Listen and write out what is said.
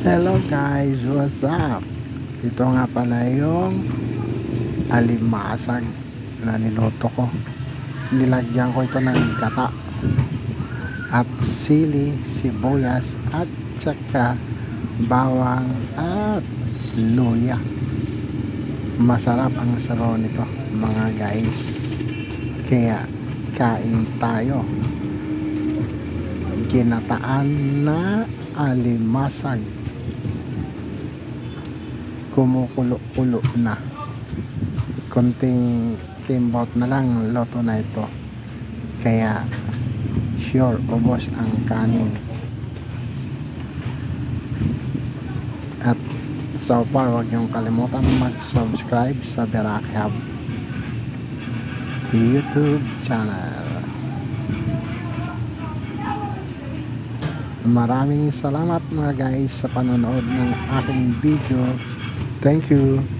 Hello guys, what's up? Ito nga pala yung alimasag na niluto ko. Nilagyan ko ito ng gata at sili, sibuyas at saka bawang at luya. Masarap ang sabaw nito mga guys. Kaya kain tayo. Ginataan na alimasag. Kumukulo-kulo na. Konting kimbot na lang loto na ito. Kaya sure ubos ang kanin. At so far wag niyong kalimutan mag subscribe sa Beraki Hub YouTube channel Maraming salamat mga guys sa panonood ng aking video. Thank you.